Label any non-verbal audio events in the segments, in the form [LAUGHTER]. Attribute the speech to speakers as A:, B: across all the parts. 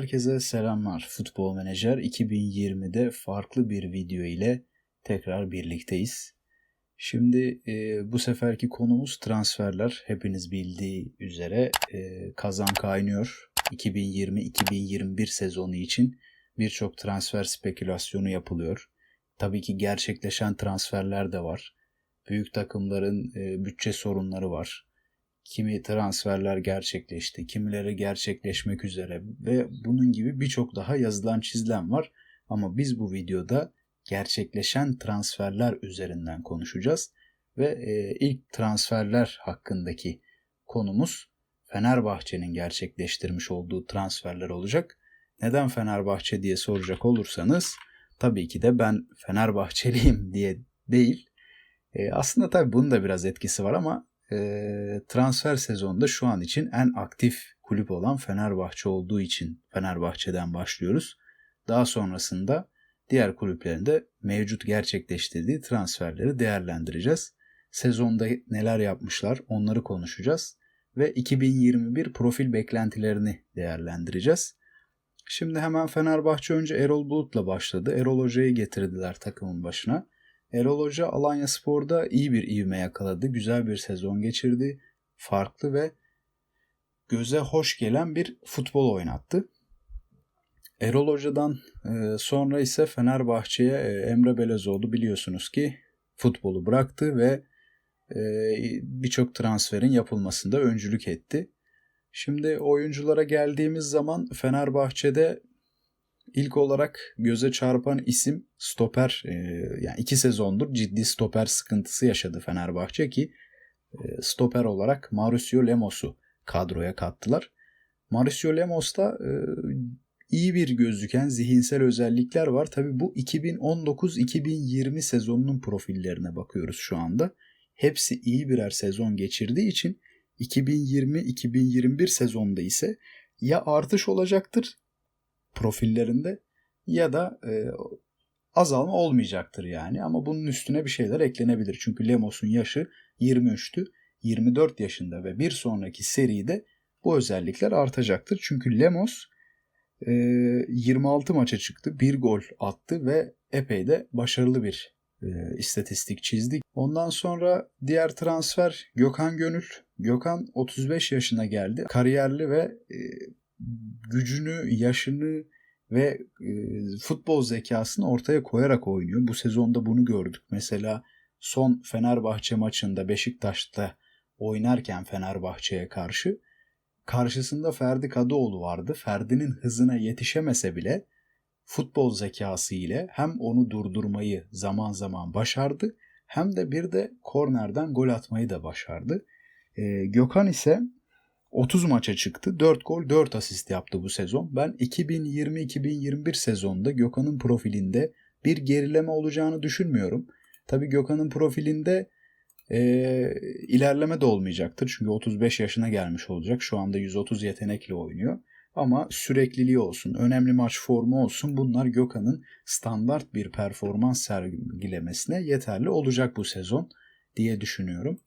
A: Herkese selamlar. Futbol Menajer 2020'de farklı bir video ile tekrar birlikteyiz. Şimdi e, bu seferki konumuz transferler. Hepiniz bildiği üzere e, kazan kaynıyor. 2020-2021 sezonu için birçok transfer spekülasyonu yapılıyor. Tabii ki gerçekleşen transferler de var. Büyük takımların e, bütçe sorunları var kimi transferler gerçekleşti, kimileri gerçekleşmek üzere ve bunun gibi birçok daha yazılan çizilen var. Ama biz bu videoda gerçekleşen transferler üzerinden konuşacağız ve e, ilk transferler hakkındaki konumuz Fenerbahçe'nin gerçekleştirmiş olduğu transferler olacak. Neden Fenerbahçe diye soracak olursanız tabii ki de ben Fenerbahçeliyim [LAUGHS] diye değil. E, aslında tabii bunun da biraz etkisi var ama transfer sezonunda şu an için en aktif kulüp olan Fenerbahçe olduğu için Fenerbahçe'den başlıyoruz. Daha sonrasında diğer kulüplerin de mevcut gerçekleştirdiği transferleri değerlendireceğiz. Sezonda neler yapmışlar onları konuşacağız ve 2021 profil beklentilerini değerlendireceğiz. Şimdi hemen Fenerbahçe önce Erol Bulut'la başladı. Erol Hoca'yı getirdiler takımın başına. Erol Hoca Alanya Spor'da iyi bir ivme yakaladı. Güzel bir sezon geçirdi. Farklı ve göze hoş gelen bir futbol oynattı. Erol Hoca'dan e, sonra ise Fenerbahçe'ye e, Emre Belezoğlu biliyorsunuz ki futbolu bıraktı ve e, birçok transferin yapılmasında öncülük etti. Şimdi oyunculara geldiğimiz zaman Fenerbahçe'de İlk olarak göze çarpan isim stoper. E, yani iki sezondur ciddi stoper sıkıntısı yaşadı Fenerbahçe ki e, stoper olarak Mauricio Lemos'u kadroya kattılar. Mauricio Lemos'ta e, iyi bir gözüken zihinsel özellikler var. Tabi bu 2019-2020 sezonunun profillerine bakıyoruz şu anda. Hepsi iyi birer sezon geçirdiği için 2020-2021 sezonda ise ya artış olacaktır profillerinde ya da e, azalma olmayacaktır yani. Ama bunun üstüne bir şeyler eklenebilir. Çünkü Lemos'un yaşı 23'tü. 24 yaşında ve bir sonraki seride bu özellikler artacaktır. Çünkü Lemos e, 26 maça çıktı. Bir gol attı ve epey de başarılı bir e, istatistik çizdi. Ondan sonra diğer transfer Gökhan Gönül. Gökhan 35 yaşına geldi. Kariyerli ve e, gücünü, yaşını ve e, futbol zekasını ortaya koyarak oynuyor. Bu sezonda bunu gördük. Mesela son Fenerbahçe maçında Beşiktaş'ta oynarken Fenerbahçe'ye karşı karşısında Ferdi Kadıoğlu vardı. Ferdi'nin hızına yetişemese bile futbol zekası ile hem onu durdurmayı zaman zaman başardı hem de bir de kornerden gol atmayı da başardı. E, Gökhan ise 30 maça çıktı. 4 gol 4 asist yaptı bu sezon. Ben 2020-2021 sezonunda Gökhan'ın profilinde bir gerileme olacağını düşünmüyorum. Tabi Gökhan'ın profilinde e, ilerleme de olmayacaktır. Çünkü 35 yaşına gelmiş olacak. Şu anda 130 yetenekle oynuyor. Ama sürekliliği olsun, önemli maç formu olsun bunlar Gökhan'ın standart bir performans sergilemesine yeterli olacak bu sezon diye düşünüyorum.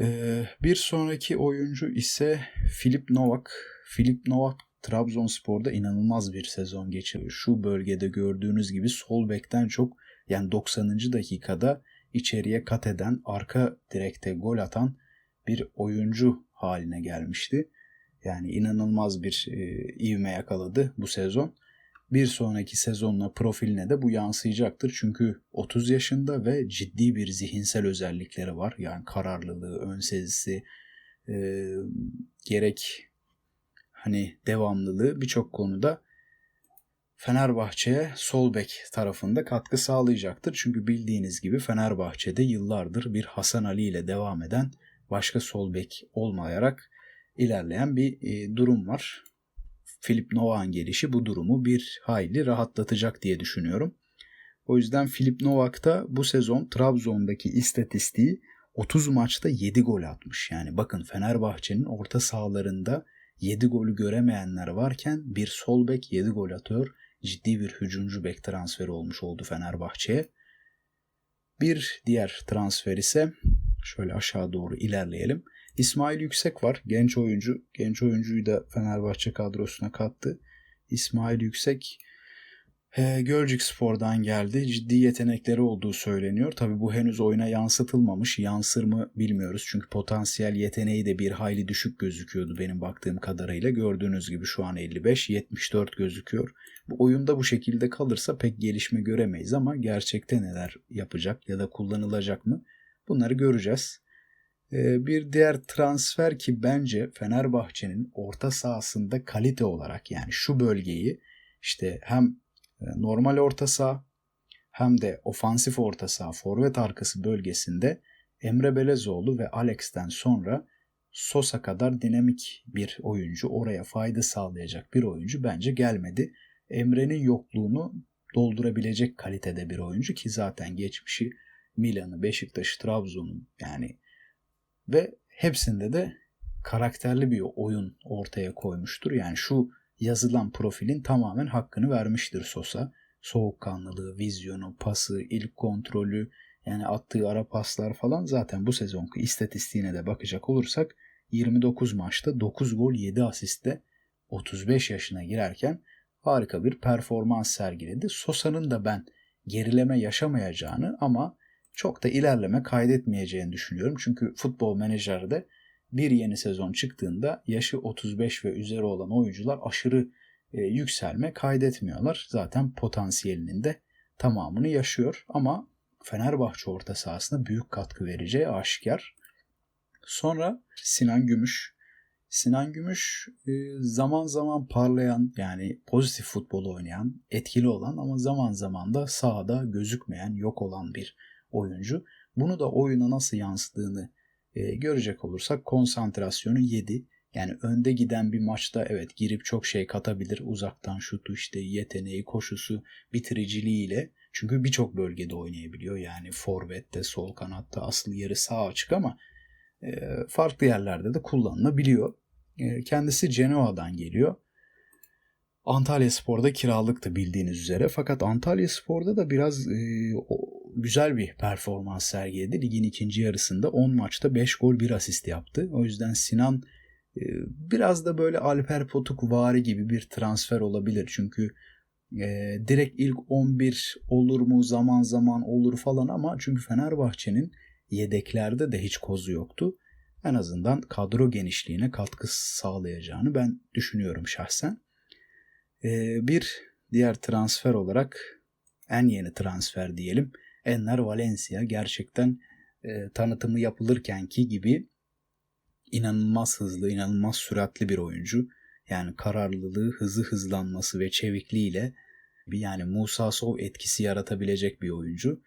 A: Ee, bir sonraki oyuncu ise Filip Novak. Filip Novak Trabzonspor'da inanılmaz bir sezon geçiriyor. Şu bölgede gördüğünüz gibi sol bekten çok yani 90. dakikada içeriye kat eden, arka direkte gol atan bir oyuncu haline gelmişti. Yani inanılmaz bir e, ivme yakaladı bu sezon bir sonraki sezonla profiline de bu yansıyacaktır. Çünkü 30 yaşında ve ciddi bir zihinsel özellikleri var. Yani kararlılığı, ön sezisi, e, gerek hani devamlılığı birçok konuda Fenerbahçe'ye sol bek tarafında katkı sağlayacaktır. Çünkü bildiğiniz gibi Fenerbahçe'de yıllardır bir Hasan Ali ile devam eden başka sol bek olmayarak ilerleyen bir e, durum var. Filip Novak'ın gelişi bu durumu bir hayli rahatlatacak diye düşünüyorum. O yüzden Filip Novak da bu sezon Trabzon'daki istatistiği 30 maçta 7 gol atmış. Yani bakın Fenerbahçe'nin orta sahalarında 7 golü göremeyenler varken bir sol bek 7 gol atıyor. Ciddi bir hücumcu bek transferi olmuş oldu Fenerbahçe'ye. Bir diğer transfer ise şöyle aşağı doğru ilerleyelim. İsmail Yüksek var. Genç oyuncu. Genç oyuncuyu da Fenerbahçe kadrosuna kattı. İsmail Yüksek e, Gölcük Spor'dan geldi. Ciddi yetenekleri olduğu söyleniyor. Tabi bu henüz oyuna yansıtılmamış. Yansır mı bilmiyoruz. Çünkü potansiyel yeteneği de bir hayli düşük gözüküyordu benim baktığım kadarıyla. Gördüğünüz gibi şu an 55-74 gözüküyor. Bu oyunda bu şekilde kalırsa pek gelişme göremeyiz ama gerçekte neler yapacak ya da kullanılacak mı? Bunları göreceğiz. E, bir diğer transfer ki bence Fenerbahçe'nin orta sahasında kalite olarak yani şu bölgeyi işte hem e, normal orta saha hem de ofansif orta saha forvet arkası bölgesinde Emre Belezoğlu ve Alex'ten sonra Sosa kadar dinamik bir oyuncu, oraya fayda sağlayacak bir oyuncu bence gelmedi. Emre'nin yokluğunu doldurabilecek kalitede bir oyuncu ki zaten geçmişi Milan'ı, Beşiktaş'ı, Trabzon'u yani ve hepsinde de karakterli bir oyun ortaya koymuştur. Yani şu yazılan profilin tamamen hakkını vermiştir Sosa. Soğukkanlılığı, vizyonu, pası, ilk kontrolü, yani attığı ara paslar falan zaten bu sezonki istatistiğine de bakacak olursak 29 maçta 9 gol 7 asiste 35 yaşına girerken harika bir performans sergiledi. Sosa'nın da ben gerileme yaşamayacağını ama çok da ilerleme kaydetmeyeceğini düşünüyorum. Çünkü futbol menajerde bir yeni sezon çıktığında yaşı 35 ve üzeri olan oyuncular aşırı e, yükselme kaydetmiyorlar. Zaten potansiyelinin de tamamını yaşıyor ama Fenerbahçe orta sahasında büyük katkı vereceği aşikar. Sonra Sinan Gümüş. Sinan Gümüş e, zaman zaman parlayan yani pozitif futbol oynayan, etkili olan ama zaman zaman da sahada gözükmeyen, yok olan bir oyuncu. Bunu da oyuna nasıl yansıdığını e, görecek olursak konsantrasyonu 7. Yani önde giden bir maçta evet girip çok şey katabilir. Uzaktan şutu işte yeteneği, koşusu, bitiriciliğiyle. Çünkü birçok bölgede oynayabiliyor. Yani forvette, sol kanatta asıl yeri sağ açık ama e, farklı yerlerde de kullanılabiliyor. E, kendisi Genoa'dan geliyor. Antalya Spor'da kiralıktı bildiğiniz üzere. Fakat Antalya Spor'da da biraz e, güzel bir performans sergiledi. Ligin ikinci yarısında 10 maçta 5 gol 1 asist yaptı. O yüzden Sinan e, biraz da böyle Alper Potuk vari gibi bir transfer olabilir. Çünkü e, direkt ilk 11 olur mu zaman zaman olur falan ama çünkü Fenerbahçe'nin yedeklerde de hiç kozu yoktu. En azından kadro genişliğine katkı sağlayacağını ben düşünüyorum şahsen. E, bir diğer transfer olarak en yeni transfer diyelim. Enner Valencia gerçekten e, tanıtımı yapılırkenki gibi inanılmaz hızlı, inanılmaz süratli bir oyuncu. Yani kararlılığı, hızı hızlanması ve çevikliğiyle bir yani Musa Sov etkisi yaratabilecek bir oyuncu.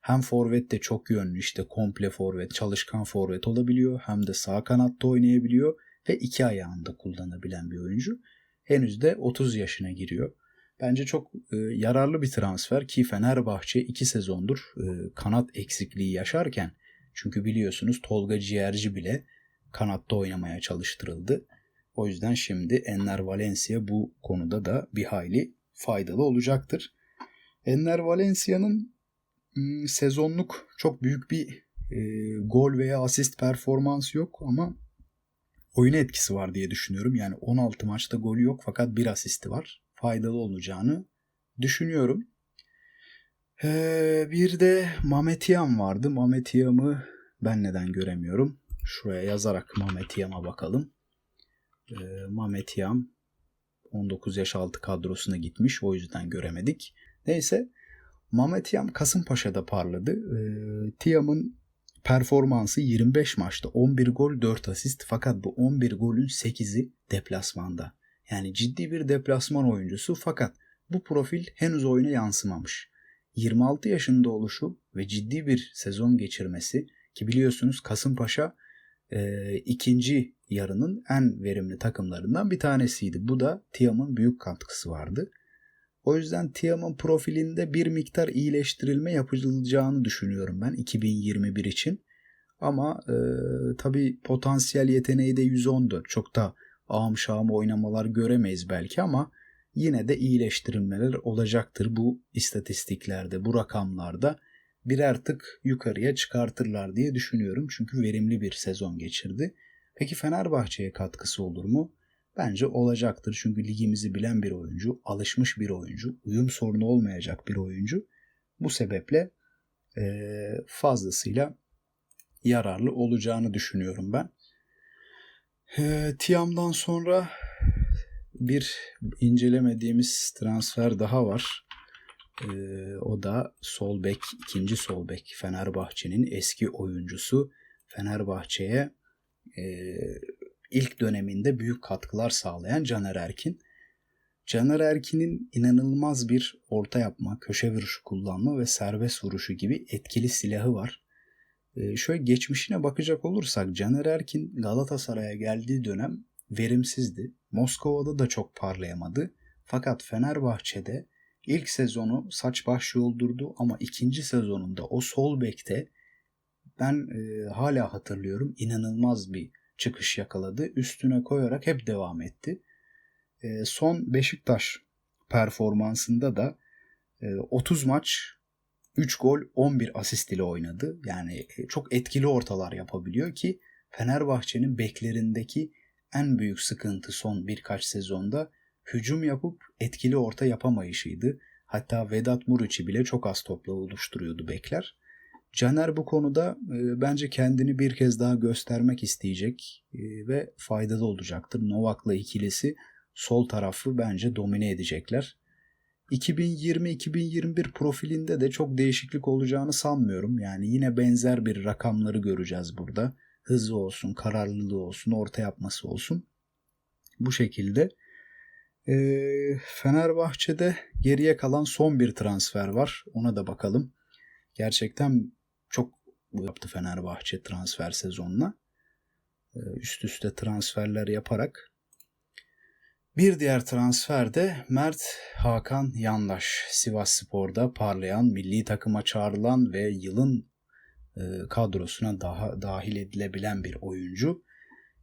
A: Hem forvette çok yönlü işte komple forvet, çalışkan forvet olabiliyor. Hem de sağ kanatta oynayabiliyor ve iki ayağında kullanabilen bir oyuncu. Henüz de 30 yaşına giriyor. Bence çok e, yararlı bir transfer ki Fenerbahçe iki sezondur e, kanat eksikliği yaşarken çünkü biliyorsunuz Tolga Ciğerci bile kanatta oynamaya çalıştırıldı. O yüzden şimdi Enner Valencia bu konuda da bir hayli faydalı olacaktır. Enner Valencia'nın ıı, sezonluk çok büyük bir e, gol veya asist performansı yok ama oyuna etkisi var diye düşünüyorum. Yani 16 maçta golü yok fakat bir asisti var faydalı olacağını düşünüyorum. Ee, bir de Mametiyam vardı. Mametiyam'ı ben neden göremiyorum? Şuraya yazarak Mametiyam'a bakalım. Ee, Mametiyam 19 yaş altı kadrosuna gitmiş. O yüzden göremedik. Neyse Mametiyam Kasımpaşa'da parladı. Ee, Tiam'ın performansı 25 maçta 11 gol 4 asist fakat bu 11 golün 8'i deplasmanda. Yani ciddi bir deplasman oyuncusu fakat bu profil henüz oyuna yansımamış. 26 yaşında oluşu ve ciddi bir sezon geçirmesi ki biliyorsunuz Kasımpaşa e, ikinci yarının en verimli takımlarından bir tanesiydi. Bu da Tiam'ın büyük katkısı vardı. O yüzden Tiam'ın profilinde bir miktar iyileştirilme yapılacağını düşünüyorum ben 2021 için. Ama e, tabii potansiyel yeteneği de 114. Çok da ağım şağım oynamalar göremeyiz belki ama yine de iyileştirilmeler olacaktır bu istatistiklerde, bu rakamlarda birer tık yukarıya çıkartırlar diye düşünüyorum. Çünkü verimli bir sezon geçirdi. Peki Fenerbahçe'ye katkısı olur mu? Bence olacaktır. Çünkü ligimizi bilen bir oyuncu, alışmış bir oyuncu, uyum sorunu olmayacak bir oyuncu. Bu sebeple fazlasıyla yararlı olacağını düşünüyorum ben. E, Tiam'dan sonra bir incelemediğimiz transfer daha var. E, o da sol bek, ikinci sol bek Fenerbahçe'nin eski oyuncusu. Fenerbahçe'ye e, ilk döneminde büyük katkılar sağlayan Caner Erkin. Caner Erkin'in inanılmaz bir orta yapma, köşe vuruşu kullanma ve serbest vuruşu gibi etkili silahı var. Ee, şöyle geçmişine bakacak olursak Caner Erkin Galatasaray'a geldiği dönem verimsizdi. Moskova'da da çok parlayamadı. Fakat Fenerbahçe'de ilk sezonu saç baş yoldurdu ama ikinci sezonunda o sol bekte ben e, hala hatırlıyorum inanılmaz bir çıkış yakaladı. Üstüne koyarak hep devam etti. E, son Beşiktaş performansında da e, 30 maç 3 gol 11 asist ile oynadı. Yani e, çok etkili ortalar yapabiliyor ki Fenerbahçe'nin beklerindeki en büyük sıkıntı son birkaç sezonda hücum yapıp etkili orta yapamayışıydı. Hatta Vedat Muriç'i bile çok az topla oluşturuyordu bekler. Caner bu konuda e, bence kendini bir kez daha göstermek isteyecek e, ve faydalı olacaktır. Novak'la ikilisi sol tarafı bence domine edecekler. 2020-2021 profilinde de çok değişiklik olacağını sanmıyorum. Yani yine benzer bir rakamları göreceğiz burada. Hızlı olsun, kararlılığı olsun, orta yapması olsun. Bu şekilde. E, Fenerbahçe'de geriye kalan son bir transfer var. Ona da bakalım. Gerçekten çok yaptı Fenerbahçe transfer sezonuna. Ee, üst üste transferler yaparak. Bir diğer transfer de Mert Hakan Yandaş. Sivas Spor'da parlayan, milli takıma çağrılan ve yılın e, kadrosuna daha dahil edilebilen bir oyuncu.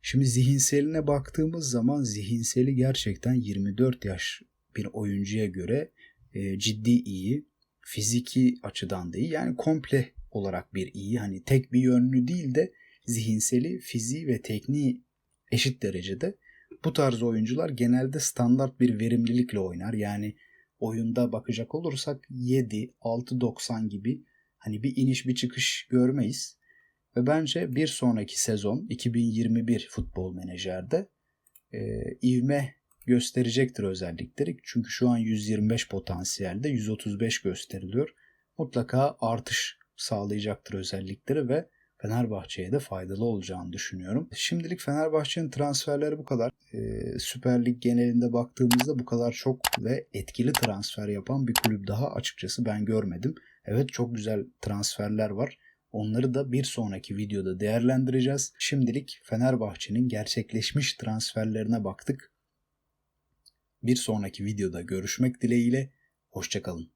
A: Şimdi zihinseline baktığımız zaman zihinseli gerçekten 24 yaş bir oyuncuya göre e, ciddi iyi. Fiziki açıdan da iyi. Yani komple olarak bir iyi. Hani tek bir yönlü değil de zihinseli, fiziği ve tekniği eşit derecede. Bu tarz oyuncular genelde standart bir verimlilikle oynar. Yani oyunda bakacak olursak 7, 6, 90 gibi hani bir iniş bir çıkış görmeyiz. Ve bence bir sonraki sezon 2021 futbol menajerde e, ivme gösterecektir özellikleri. Çünkü şu an 125 potansiyelde 135 gösteriliyor. Mutlaka artış sağlayacaktır özellikleri ve Fenerbahçe'ye de faydalı olacağını düşünüyorum. Şimdilik Fenerbahçe'nin transferleri bu kadar. Ee, Süper Lig genelinde baktığımızda bu kadar çok ve etkili transfer yapan bir kulüp daha açıkçası ben görmedim. Evet çok güzel transferler var. Onları da bir sonraki videoda değerlendireceğiz. Şimdilik Fenerbahçe'nin gerçekleşmiş transferlerine baktık. Bir sonraki videoda görüşmek dileğiyle. Hoşçakalın.